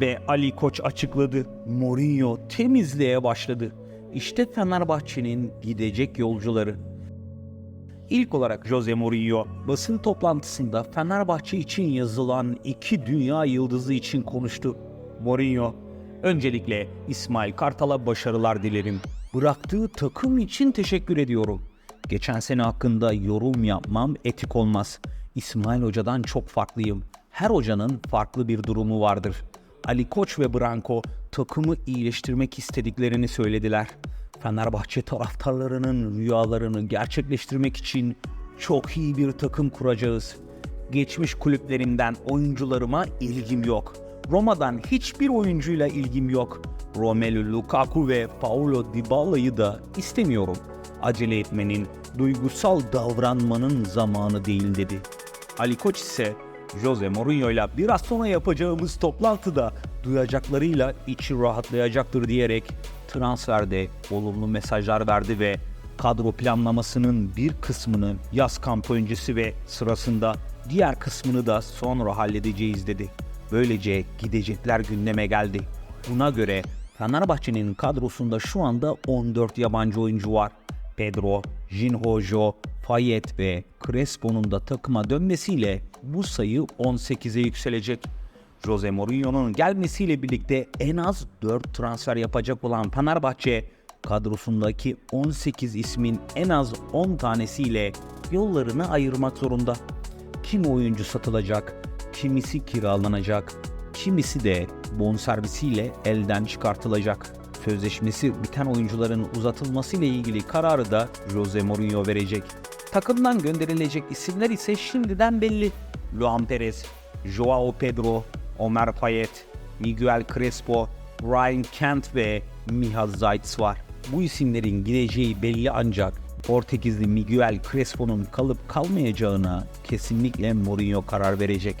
Ve Ali Koç açıkladı. Mourinho temizliğe başladı. İşte Fenerbahçe'nin gidecek yolcuları. İlk olarak Jose Mourinho basın toplantısında Fenerbahçe için yazılan iki dünya yıldızı için konuştu. Mourinho, öncelikle İsmail Kartal'a başarılar dilerim. Bıraktığı takım için teşekkür ediyorum. Geçen sene hakkında yorum yapmam etik olmaz. İsmail Hoca'dan çok farklıyım. Her hocanın farklı bir durumu vardır. Ali Koç ve Branko takımı iyileştirmek istediklerini söylediler. Fenerbahçe taraftarlarının rüyalarını gerçekleştirmek için çok iyi bir takım kuracağız. Geçmiş kulüplerimden oyuncularıma ilgim yok. Roma'dan hiçbir oyuncuyla ilgim yok. Romelu Lukaku ve Paulo Dybala'yı da istemiyorum. Acele etmenin, duygusal davranmanın zamanı değil dedi. Ali Koç ise Jose Mourinho ile biraz sonra yapacağımız toplantıda duyacaklarıyla içi rahatlayacaktır diyerek transferde olumlu mesajlar verdi ve kadro planlamasının bir kısmını yaz kampı öncesi ve sırasında diğer kısmını da sonra halledeceğiz dedi. Böylece gidecekler gündeme geldi. Buna göre Fenerbahçe'nin kadrosunda şu anda 14 yabancı oyuncu var. Pedro, Jinhojo, Fayet ve Crespo'nun da takıma dönmesiyle bu sayı 18'e yükselecek. Jose Mourinho'nun gelmesiyle birlikte en az 4 transfer yapacak olan Fenerbahçe kadrosundaki 18 ismin en az 10 tanesiyle yollarını ayırmak zorunda. Kimi oyuncu satılacak, kimisi kiralanacak, kimisi de bonservisiyle elden çıkartılacak. Sözleşmesi biten oyuncuların uzatılması ile ilgili kararı da Jose Mourinho verecek. Takımdan gönderilecek isimler ise şimdiden belli. Luan Perez, Joao Pedro, Omer Payet, Miguel Crespo, Ryan Kent ve Miha Zayt var. Bu isimlerin gideceği belli ancak Portekizli Miguel Crespo'nun kalıp kalmayacağına kesinlikle Mourinho karar verecek.